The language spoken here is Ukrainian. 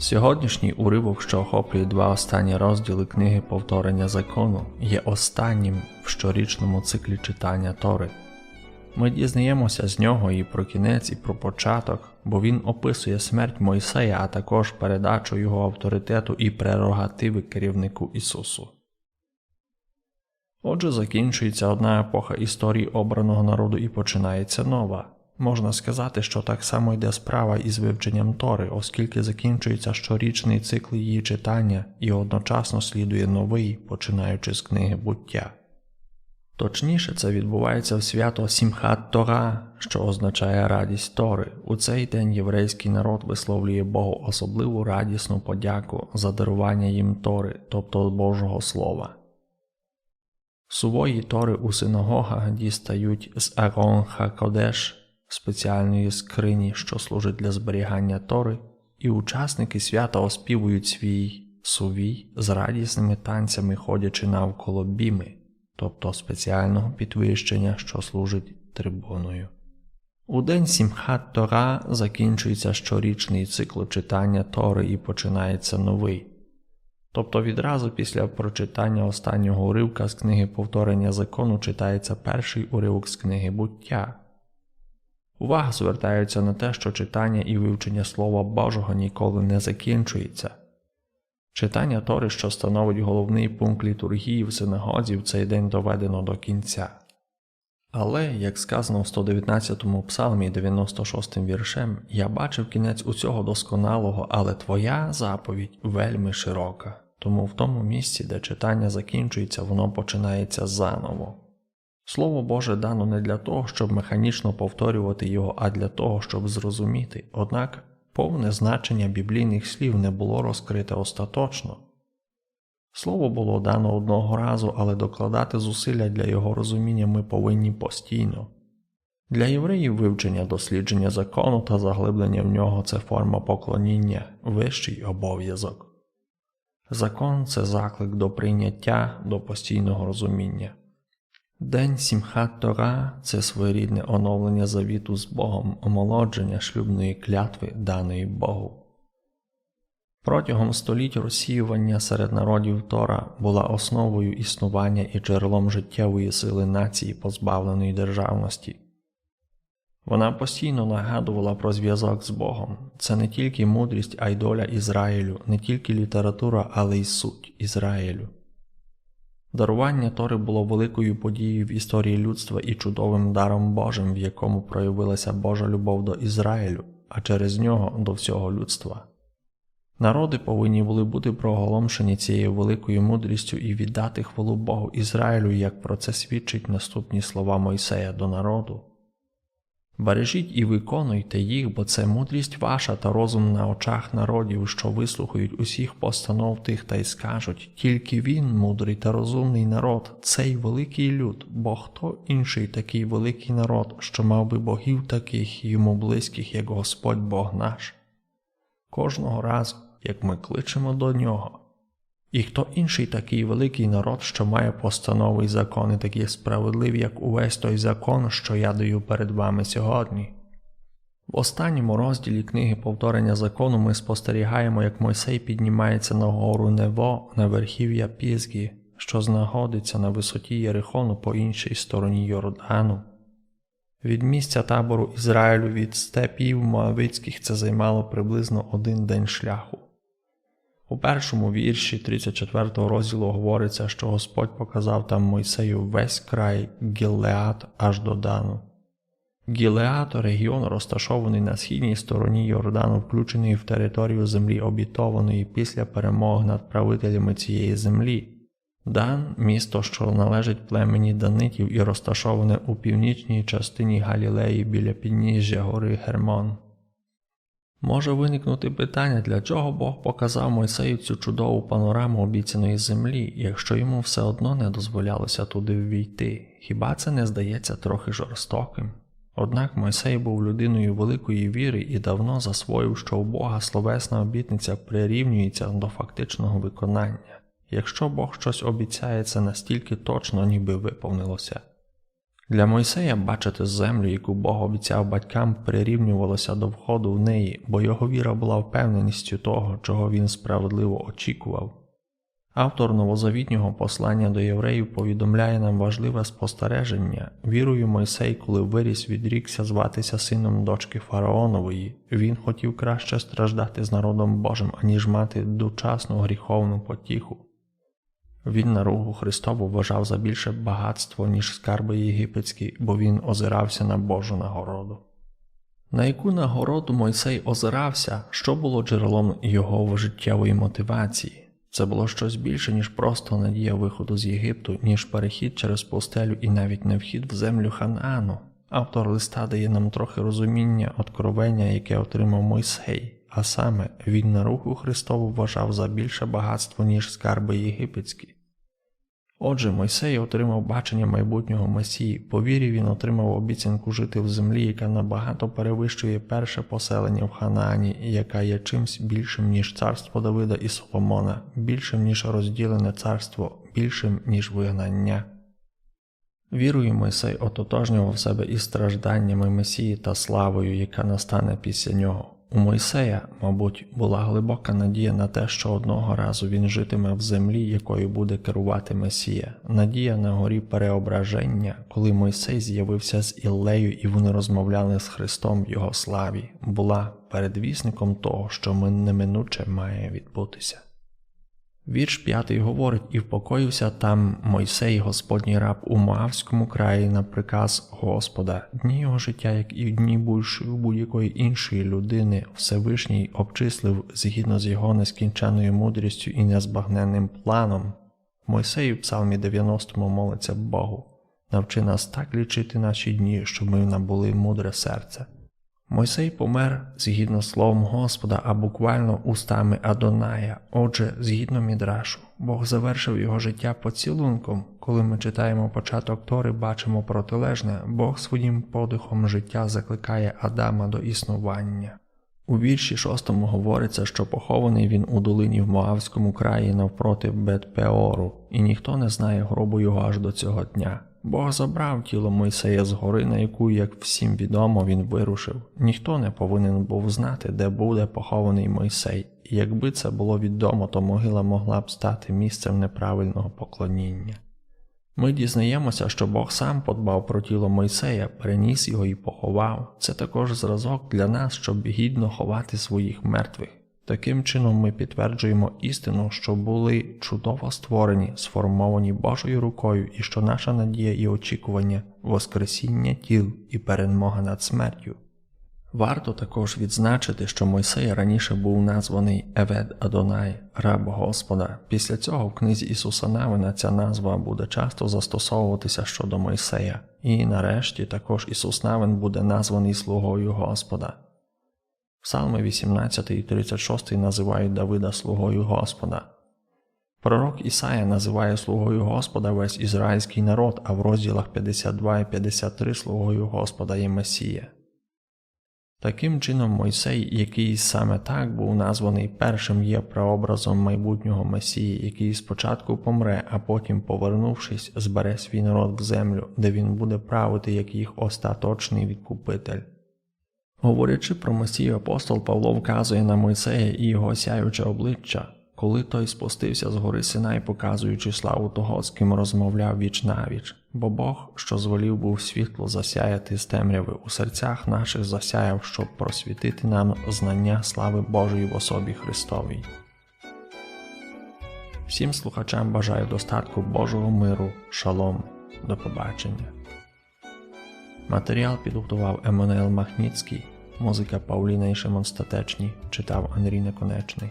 Сьогоднішній уривок, що охоплює два останні розділи книги повторення закону, є останнім в щорічному циклі читання Тори. Ми дізнаємося з нього і про кінець, і про початок, бо він описує смерть Мойсея, а також передачу його авторитету і прерогативи керівнику Ісусу. Отже, закінчується одна епоха історії обраного народу і починається нова. Можна сказати, що так само йде справа із вивченням Тори, оскільки закінчується щорічний цикл її читання і одночасно слідує новий, починаючи з книги буття. Точніше, це відбувається в свято Сімхат Тора, що означає радість Тори. У цей день єврейський народ висловлює Богу особливу радісну подяку за дарування їм Тори, тобто Божого Слова. Сувої Тори у синагогах дістають з Арон Хакодеш, спеціальної скрині, що служить для зберігання Тори, і учасники свята оспівують свій сувій з радісними танцями, ходячи навколо біми, тобто спеціального підвищення, що служить трибуною. У день Сімхат Тора закінчується щорічний цикл читання Тори і починається новий. Тобто відразу після прочитання останнього уривка з книги повторення закону читається перший уривок з книги буття. Увага звертається на те, що читання і вивчення Слова Божого ніколи не закінчується. Читання Тори, що становить головний пункт літургії в синагозі, в цей день доведено до кінця. Але, як сказано в 119-му псалмі 96-м віршем, я бачив кінець усього досконалого, але твоя заповідь вельми широка, тому в тому місці, де читання закінчується, воно починається заново. Слово Боже дано не для того, щоб механічно повторювати його, а для того, щоб зрозуміти, однак повне значення біблійних слів не було розкрите остаточно. Слово було дано одного разу, але докладати зусилля для його розуміння ми повинні постійно. Для євреїв вивчення дослідження закону та заглиблення в нього це форма поклоніння, вищий обов'язок. Закон це заклик до прийняття, до постійного розуміння. День Сімхат Тора це своєрідне оновлення завіту з Богом, омолодження шлюбної клятви, даної Богу. Протягом століть розсіювання серед народів Тора була основою існування і джерелом життєвої сили нації, позбавленої державності. Вона постійно нагадувала про зв'язок з Богом. Це не тільки мудрість, а й доля Ізраїлю, не тільки література, але й суть Ізраїлю. Дарування Тори було великою подією в історії людства і чудовим даром Божим, в якому проявилася Божа любов до Ізраїлю, а через нього до всього людства. Народи повинні були бути проголомшені цією великою мудрістю і віддати хвалу Богу Ізраїлю, як про це свідчить наступні слова Мойсея до народу. Бережіть і виконуйте їх, бо це мудрість ваша та розум на очах народів, що вислухають усіх постанов тих та й скажуть тільки він, мудрий та розумний народ, цей великий люд, бо хто інший такий великий народ, що мав би богів таких йому близьких, як Господь Бог наш. Кожного разу, як ми кличемо до нього. І хто інший такий великий народ, що має постанови й закони такі справедливі, як увесь той закон, що я даю перед вами сьогодні. В останньому розділі книги повторення закону ми спостерігаємо, як Мойсей піднімається на гору Нево на верхів'я Пізгі, що знаходиться на висоті Єрихону по іншій стороні Йордану. Від місця табору Ізраїлю від степів Моавицьких це займало приблизно один день шляху. У першому вірші 34 розділу говориться, що Господь показав там Мойсею весь край Гілеат аж до Дану. Гілеат регіон розташований на східній стороні Йордану, включений в територію землі обітованої після перемог над правителями цієї землі. Дан місто, що належить племені Данитів і розташоване у північній частині Галілеї біля підніжжя гори Гермон. Може виникнути питання, для чого Бог показав Мойсею цю чудову панораму обіцяної землі, якщо йому все одно не дозволялося туди ввійти, хіба це не здається трохи жорстоким? Однак Мойсей був людиною великої віри і давно засвоїв, що у Бога словесна обітниця прирівнюється до фактичного виконання. Якщо Бог щось обіцяє, це настільки точно, ніби виповнилося. Для Мойсея бачити землю, яку Бог обіцяв батькам, прирівнювалося до входу в неї, бо його віра була впевненістю того, чого він справедливо очікував. Автор новозавітнього послання до євреїв повідомляє нам важливе спостереження. Вірою Мойсей, коли виріс, відрікся зватися сином дочки Фараонової. Він хотів краще страждати з народом Божим, аніж мати дочасну гріховну потіху. Він наругу Христову вважав за більше багатство, ніж скарби єгипетські, бо він озирався на Божу нагороду. На яку нагороду Мойсей озирався, що було джерелом його життєвої мотивації? Це було щось більше, ніж просто надія виходу з Єгипту, ніж перехід через пустелю і навіть не вхід в землю Ханаану. Автор листа дає нам трохи розуміння откровення, яке отримав Мойсей, а саме він на руху Христову вважав за більше багатство, ніж скарби єгипетські. Отже, Мойсей отримав бачення майбутнього Месії, по вірі він отримав обіцянку жити в землі, яка набагато перевищує перше поселення в Ханаані, яка є чимсь більшим, ніж царство Давида і Соломона, більшим, ніж розділене царство, більшим, ніж вигнання. Вірою Мойсей ототожнював себе із стражданнями Месії та славою, яка настане після нього. У Мойсея, мабуть, була глибока надія на те, що одного разу він житиме в землі, якою буде керувати Месія, надія на горі переображення, коли Мойсей з'явився з Іллею і вони розмовляли з Христом в його славі, була передвісником того, що неминуче має відбутися. Вірш п'ятий говорить, і впокоївся там Мойсей, Господній раб у Моавському краї на приказ Господа, дні його життя, як і дні будь-якої іншої людини, Всевишній обчислив згідно з його нескінченною мудрістю і незбагненним планом. Мойсей в Псалмі 90 молиться Богу, навчи нас так лічити наші дні, щоб ми набули мудре серце. Мойсей помер згідно словом Господа, а буквально устами Адоная. Отже, згідно Мідрашу, Бог завершив його життя поцілунком. Коли ми читаємо початок Тори, бачимо протилежне, Бог своїм подихом життя закликає Адама до існування. У вірші шостому говориться, що похований він у долині в Моавському краї навпроти Бетпеору, і ніхто не знає гробу його аж до цього дня. Бог забрав тіло Мойсея з гори, на яку, як всім відомо, він вирушив. Ніхто не повинен був знати, де буде похований Мойсей, і якби це було відомо, то могила могла б стати місцем неправильного поклоніння. Ми дізнаємося, що Бог сам подбав про тіло Мойсея, переніс його і поховав. Це також зразок для нас, щоб гідно ховати своїх мертвих. Таким чином ми підтверджуємо істину, що були чудово створені, сформовані Божою рукою, і що наша надія і очікування, Воскресіння тіл і перемога над смертю. Варто також відзначити, що Мойсей раніше був названий Евед Адонай, раб Господа. Після цього в книзі Ісуса Навина ця назва буде часто застосовуватися щодо Мойсея, і нарешті також Ісус Навин буде названий слугою Господа. Псалми 18 і 36 називають Давида слугою Господа. Пророк Ісая називає слугою Господа весь ізраїльський народ, а в розділах 52 і 53 слугою Господа є Месія. Таким чином, Мойсей, який саме так був названий першим, є прообразом майбутнього Месії, який спочатку помре, а потім, повернувшись, збере свій народ в землю, де він буде правити як їх остаточний відкупитель. Говорячи про Месію, апостол Павло вказує на Мойсея і його сяюче обличчя, коли той спустився з гори Синай, показуючи славу того, з ким розмовляв віч навіч, бо Бог, що зволів був світло засяяти з темряви у серцях наших засяяв, щоб просвітити нам знання слави Божої в особі Христовій. Всім слухачам бажаю достатку Божого миру, шалом, до побачення. Матеріал підготував Еммануел Махніцький, музика Пауліна і Шимон Статечні, читав Андрій Неконечний.